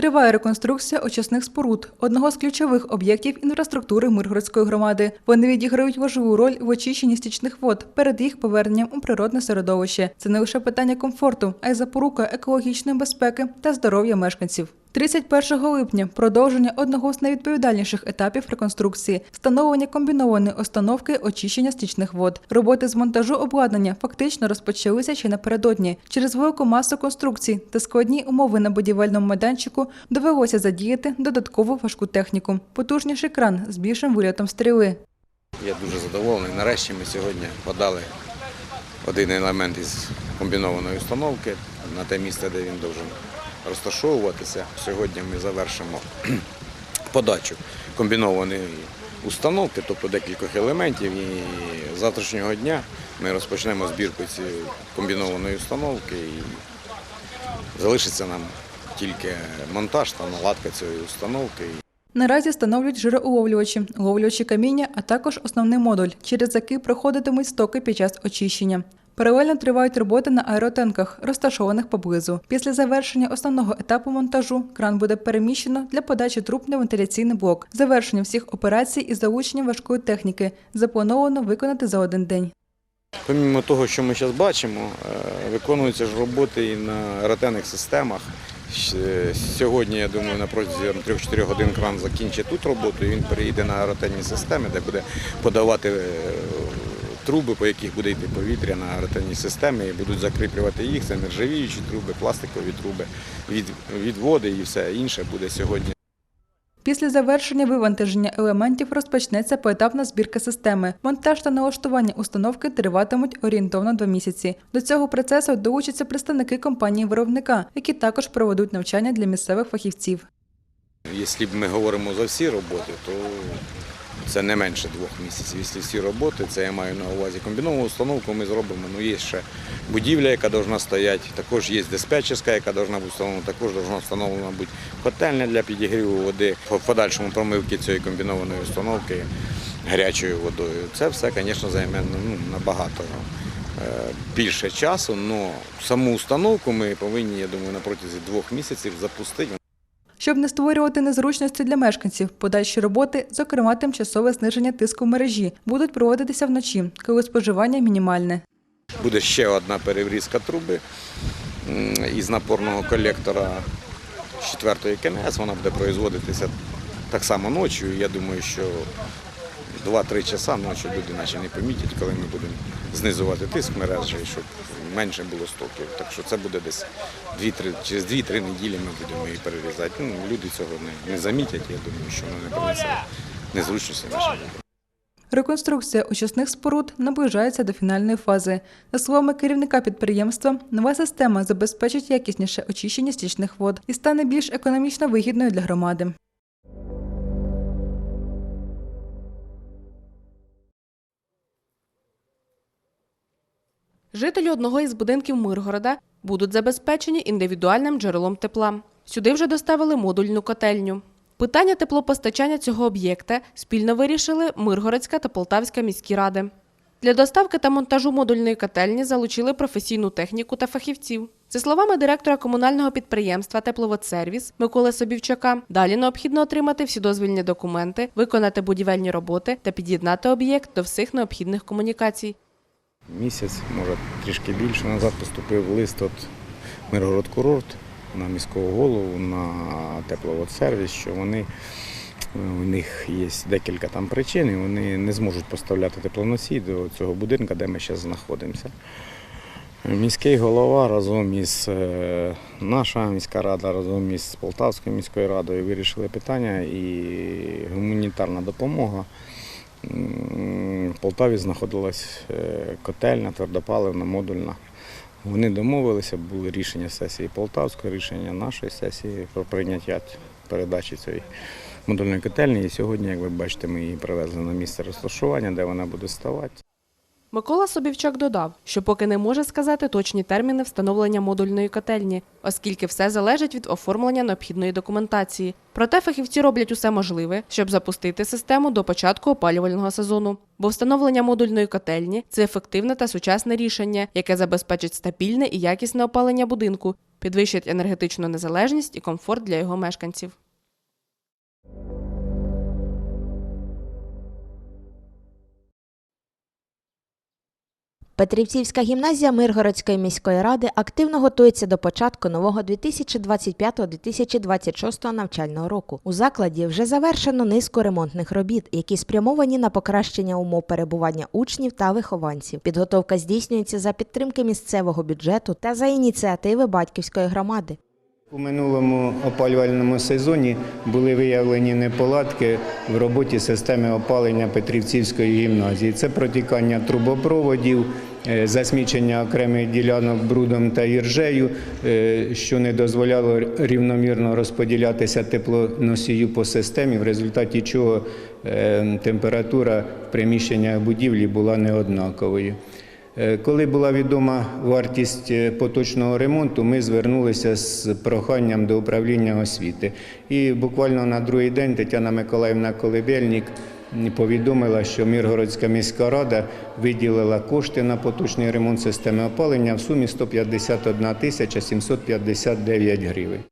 Триває реконструкція очисних споруд, одного з ключових об'єктів інфраструктури Миргородської громади. Вони відіграють важливу роль в очищенні стічних вод перед їх поверненням у природне середовище. Це не лише питання комфорту, а й запорука екологічної безпеки та здоров'я мешканців. 31 липня продовження одного з найвідповідальніших етапів реконструкції встановлення комбінованої установки очищення стічних вод. Роботи з монтажу обладнання фактично розпочалися ще напередодні. Через велику масу конструкцій та складні умови на будівельному майданчику довелося задіяти додаткову важку техніку. Потужніший кран з більшим вильотом стріли. Я дуже задоволений. Нарешті ми сьогодні подали один елемент із комбінованої установки на те місце, де він должен розташовуватися. Сьогодні ми завершимо подачу комбінованої установки, тобто декількох елементів. І завтрашнього дня ми розпочнемо збірку цієї комбінованої установки і залишиться нам тільки монтаж та наладка цієї установки. Наразі встановлюють жироуловлювачі, уловлювачі каміння, а також основний модуль, через який проходитимуть стоки під час очищення. Паралельно тривають роботи на аеротенках, розташованих поблизу. Після завершення основного етапу монтажу кран буде переміщено для подачі труб на вентиляційний блок. Завершення всіх операцій із залученням важкої техніки заплановано виконати за один день. Помімо того, що ми зараз бачимо, е, виконуються ж роботи і на ретенних системах. Сьогодні, я думаю, на протязі 3-4 годин кран закінчить тут роботу, і він переїде на аеротенні системи, де буде подавати е, труби, по яких буде йти повітря на аеротенні системи, і будуть закріплювати їх. Це нержавіючі труби, пластикові труби, від, відводи і все інше буде сьогодні. Після завершення вивантаження елементів розпочнеться поетапна збірка системи. Монтаж та налаштування установки триватимуть орієнтовно два місяці. До цього процесу долучаться представники компанії виробника, які також проведуть навчання для місцевих фахівців. Якщо ми говоримо за всі роботи, то це не менше двох місяців. Якщо всі роботи, це я маю на увазі комбіновану установку, ми зробимо. Ну, є ще будівля, яка повинна стояти, також є диспетчерська, яка повинна бути встановлена, також повинна встановлена бути котельня для підігріву води, в подальшому промивки цієї комбінованої установки гарячою водою. Це все, звісно, займе ну, набагато е, більше часу, але саму установку ми повинні, я думаю, на протязі двох місяців запустити. Щоб не створювати незручності для мешканців, подальші роботи, зокрема тимчасове зниження тиску в мережі, будуть проводитися вночі, коли споживання мінімальне. Буде ще одна переврізка труби із напорного колектора з 4 КНС. Вона буде производитися так само ночі. Я думаю, що 2-3 часа ночі люди наче не помітять, коли ми будемо знизувати тиск мережі, щоб менше було стоків. Так що це буде десь 2-3, через 2-3 неділі ми будемо її перерізати. Ну, люди цього не, не замітять, я думаю, що воно не принесе незручності нашим людям. Реконструкція очисних споруд наближається до фінальної фази. За словами керівника підприємства, нова система забезпечить якісніше очищення стічних вод і стане більш економічно вигідною для громади. Жителі одного із будинків Миргорода будуть забезпечені індивідуальним джерелом тепла. Сюди вже доставили модульну котельню. Питання теплопостачання цього об'єкта спільно вирішили Миргородська та Полтавська міські ради. Для доставки та монтажу модульної котельні залучили професійну техніку та фахівців. За словами директора комунального підприємства Тепловодсервіс Миколи Собівчака, далі необхідно отримати всі дозвільні документи, виконати будівельні роботи та під'єднати об'єкт до всіх необхідних комунікацій. Місяць, може трішки більше назад поступив лист від Миргород курорт на міського голову, на тепловодсервіс, що вони у них є декілька там причин, і вони не зможуть поставляти теплоносій до цього будинку, де ми зараз знаходимося. Міський голова разом із е, наша міська рада, разом із Полтавською міською радою вирішили питання і гуманітарна допомога. В Полтаві знаходилась котельна, котельня, твердопаливна, модульна. Вони домовилися, були рішення сесії Полтавської, рішення нашої сесії про прийняття передачі цієї модульної котельні. І сьогодні, як ви бачите, ми її привезли на місце розташування, де вона буде ставати. Микола Собівчак додав, що поки не може сказати точні терміни встановлення модульної котельні, оскільки все залежить від оформлення необхідної документації. Проте фахівці роблять усе можливе, щоб запустити систему до початку опалювального сезону. Бо встановлення модульної котельні це ефективне та сучасне рішення, яке забезпечить стабільне і якісне опалення будинку, підвищить енергетичну незалежність і комфорт для його мешканців. Петрівцівська гімназія Миргородської міської ради активно готується до початку нового 2025-2026 навчального року. У закладі вже завершено низку ремонтних робіт, які спрямовані на покращення умов перебування учнів та вихованців. Підготовка здійснюється за підтримки місцевого бюджету та за ініціативи батьківської громади. У минулому опалювальному сезоні були виявлені неполадки в роботі системи опалення Петрівцівської гімназії. Це протікання трубопроводів, засмічення окремих ділянок брудом та іржею, е, що не дозволяло рівномірно розподілятися теплоносію по системі, в результаті чого е, температура в приміщеннях будівлі була неоднаковою. Е, Коли була відома вартість е, поточного ремонту, ми звернулися з проханням до управління освіти. І буквально на другий день Тетяна Миколаївна Колебельник повідомила, що Міргородська міська рада виділила кошти на поточний ремонт системи опалення в сумі 151 тисяча 759 гривень.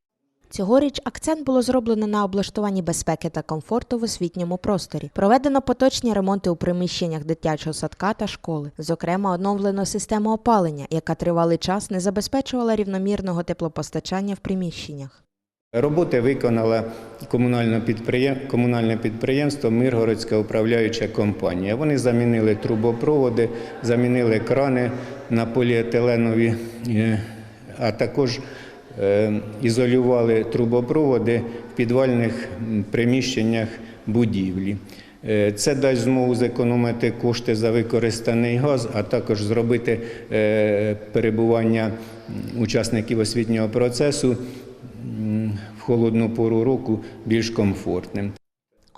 Цьогоріч акцент було зроблено на облаштуванні безпеки та комфорту в освітньому просторі. Проведено поточні ремонти у приміщеннях дитячого садка та школи. Зокрема, оновлено систему опалення, яка тривалий час не забезпечувала рівномірного теплопостачання в приміщеннях. Роботи виконала комунальне підприємство Миргородська управляюча компанія. Вони замінили трубопроводи, замінили крани на поліетиленові, е, а також е, ізолювали трубопроводи в підвальних приміщеннях будівлі. Е, Це дасть змогу зекономити кошти за використаний газ, а також зробити перебування учасників освітнього процесу холодну пору року більш комфортним.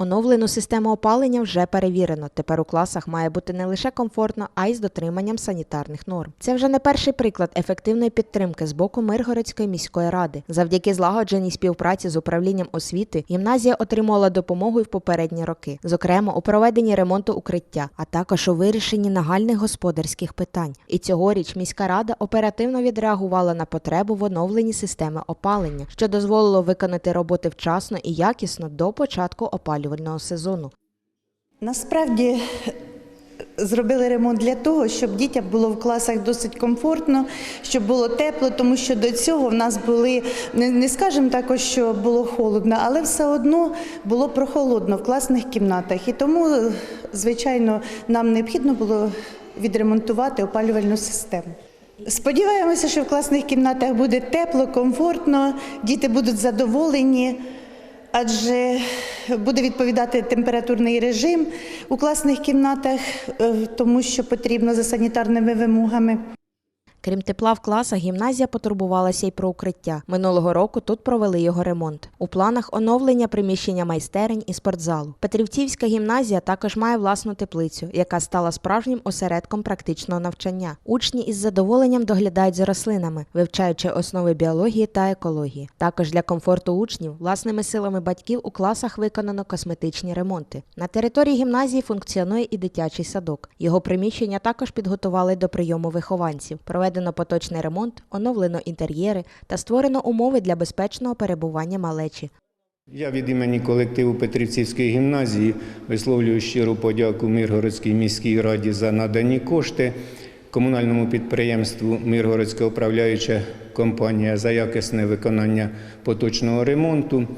Оновлену систему опалення вже перевірено. Тепер у класах має бути не лише комфортно, а й з дотриманням санітарних норм. Це вже не перший приклад ефективної підтримки з боку Миргородської міської ради. Завдяки злагодженій співпраці з управлінням освіти гімназія отримала допомогу й в попередні роки, зокрема у проведенні ремонту укриття, а також у вирішенні нагальних господарських питань. І цьогоріч міська рада оперативно відреагувала на потребу в оновленні системи опалення, що дозволило виконати роботи вчасно і якісно до початку опалювального сезону. Насправді зробили ремонт для того, щоб дітям було в класах досить комфортно, щоб було тепло, тому що до цього в нас були не, скажемо також, що було холодно, але все одно було прохолодно в класних кімнатах. І тому, звичайно, нам необхідно було відремонтувати опалювальну систему. Сподіваємося, що в класних кімнатах буде тепло, комфортно, діти будуть задоволені адже буде відповідати температурний режим у класних кімнатах, е, тому що потрібно за санітарними вимогами. Крім тепла в класах, гімназія потурбувалася й про укриття. Минулого року тут провели його ремонт. У планах оновлення приміщення майстерень і спортзалу. Петрівцівська гімназія також має власну теплицю, яка стала справжнім осередком практичного навчання. Учні із задоволенням доглядають за рослинами, вивчаючи основи біології та екології. Також для комфорту учнів власними силами батьків у класах виконано косметичні ремонти. На території гімназії функціонує і дитячий садок. Його приміщення також підготували до прийому вихованців. Проведено поточний ремонт, оновлено інтер'єри та створено умови для безпечного перебування малечі. Я від імені колективу Петрівцівської гімназії висловлюю щиру подяку Миргородській міській раді за надані кошти, комунальному підприємству Миргородська управляюча компанія за якісне виконання поточного ремонту,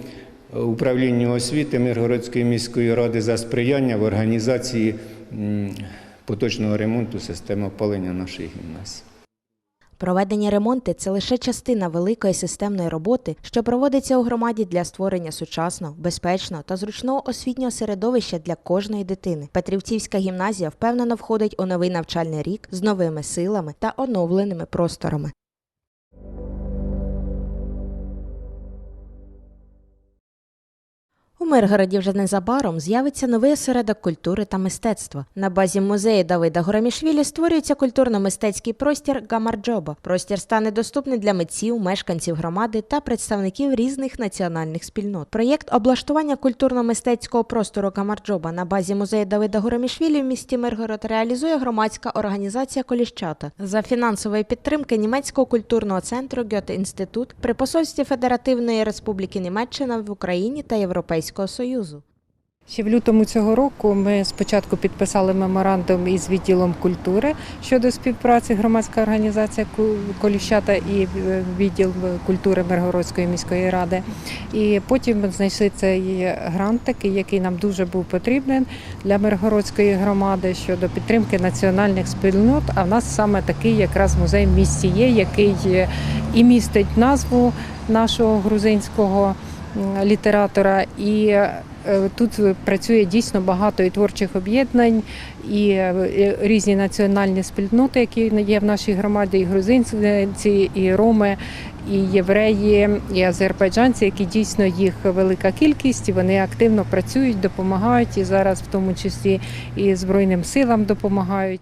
управлінню освіти Миргородської міської ради за сприяння в організації поточного ремонту системи опалення нашої гімназії. Проведені ремонти це лише частина великої системної роботи, що проводиться у громаді для створення сучасного, безпечного та зручного освітнього середовища для кожної дитини. Петрівцівська гімназія впевнено входить у новий навчальний рік з новими силами та оновленими просторами. У Миргороді вже незабаром з'явиться новий осередок культури та мистецтва. На базі музею Давида Горомішвілі створюється культурно-мистецький простір Гамарджоба. Простір стане доступний для митців, мешканців громади та представників різних національних спільнот. Проєкт облаштування культурно-мистецького простору Гамарджоба на базі музею Давида Горомішвілі в місті Миргород реалізує громадська організація Коліщата за фінансової підтримки німецького культурного центру Гьоте Інститут при посольстві Федеративної Республіки Німеччина в Україні та Європейського Союзу. Ще в лютому цього року ми спочатку підписали меморандум із відділом культури щодо співпраці громадська організація «Ку- Коліщата і е, відділ культури Миргородської міської ради. І потім знайшли цей грант, такий, який нам дуже був потрібен для Миргородської громади щодо підтримки національних спільнот. А в нас саме такий якраз музей в місті є, який е, і містить назву нашого грузинського літератора і е, Тут працює дійсно багато і творчих об'єднань, і е, різні національні спільноти, які є в нашій громаді, і грузинці, і роми, і євреї, і азербайджанці, які дійсно їх велика кількість, і вони активно працюють, допомагають і зараз, в тому числі, і Збройним силам допомагають.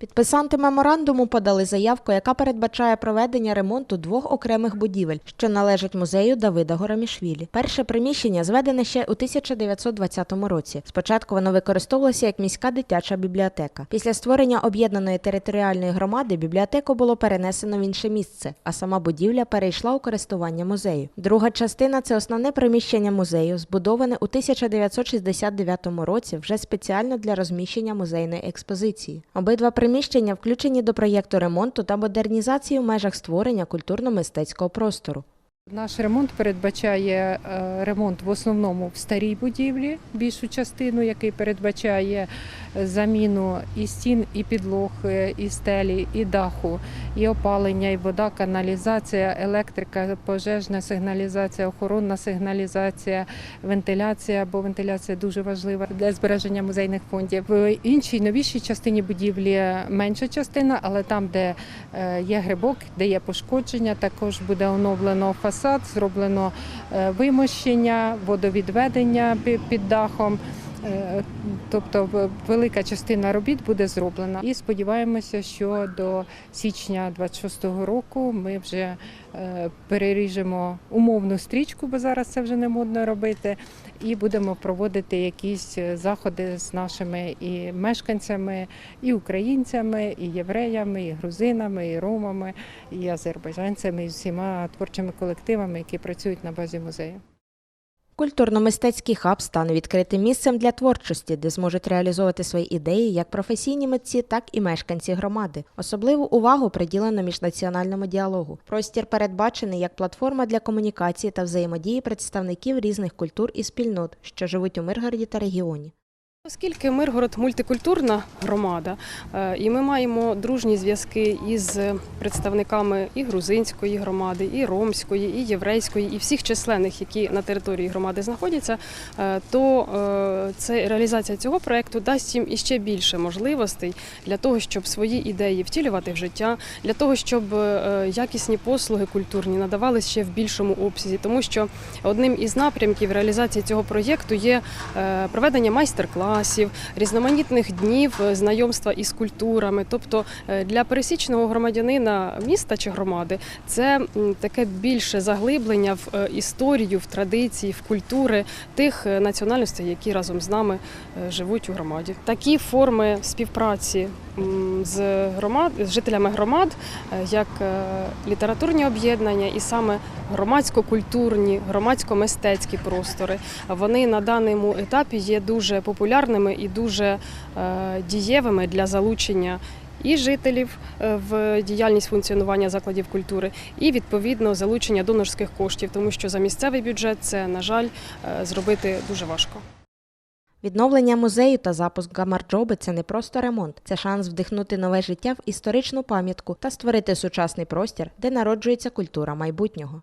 Підписанти меморандуму подали заявку, яка передбачає проведення ремонту двох окремих будівель, що належать музею Давида Горомішвілі. Перше приміщення зведене ще у 1920 році. Спочатку воно використовувалося як міська дитяча бібліотека. Після створення об'єднаної територіальної громади бібліотеку було перенесено в інше місце, а сама будівля перейшла у користування музею. Друга частина це основне приміщення музею, збудоване у 1969 році вже спеціально для розміщення музейної експозиції. Обидва приміщення включені до проєкту ремонту та модернізації в межах створення культурно-мистецького простору. Наш ремонт передбачає е, ремонт в основному в старій будівлі, більшу частину, який передбачає заміну і стін, і підлог, е, і стелі, і даху, і опалення, і вода, каналізація, електрика, пожежна сигналізація, охоронна сигналізація, вентиляція, бо вентиляція дуже важлива для збереження музейних фондів. В іншій новішій частині будівлі менша частина, але там, де е, є грибок, де є пошкодження, також буде оновлено фасад, зроблено е, вимощення, водовідведення під дахом. Е, Тобто велика частина робіт буде зроблена. І сподіваємося, що до січня 26-го року ми вже е, переріжемо умовну стрічку, бо зараз це вже не модно робити, і будемо проводити якісь е, заходи з нашими і мешканцями, і українцями, і євреями, і грузинами, і ромами, і азербайджанцями, і всіма творчими колективами, які працюють на базі музею. Культурно-мистецький хаб стане відкритим місцем для творчості, де зможуть реалізовувати свої ідеї як професійні митці, так і мешканці громади. Особливу увагу приділено міжнаціональному діалогу. Простір передбачений як платформа для комунікації та взаємодії представників різних культур і спільнот, що живуть у Миргороді та регіоні. Оскільки Миргород мультикультурна громада, е, і ми маємо дружні зв'язки із представниками і грузинської громади, і ромської, і єврейської, і всіх численних, які на території громади знаходяться, е, то е, це реалізація цього проекту дасть їм іще більше можливостей для того, щоб свої ідеї втілювати в життя, для того, щоб якісні послуги культурні надавались ще в більшому обсязі, тому що одним із напрямків реалізації цього проєкту є проведення майстер-класів, різноманітних днів е, знайомства із культурами. Тобто е, для пересічного громадянина міста чи громади це таке більше заглиблення в е, історію, в традиції, в культури тих національностей, які разом з нами живуть у громаді. Такі форми співпраці з громад з жителями громад, як літературні об'єднання, і саме громадсько-культурні, громадсько-мистецькі простори. Вони на даному етапі є дуже популярними і дуже е, дієвими для залучення. І жителів е, в діяльність функціонування закладів культури, і відповідно залучення донорських коштів, тому що за місцевий бюджет це, на жаль, е, зробити дуже важко. Відновлення музею та запуск Гамарджоби це не просто ремонт, це шанс вдихнути нове життя в історичну пам'ятку та створити сучасний простір, де народжується культура майбутнього.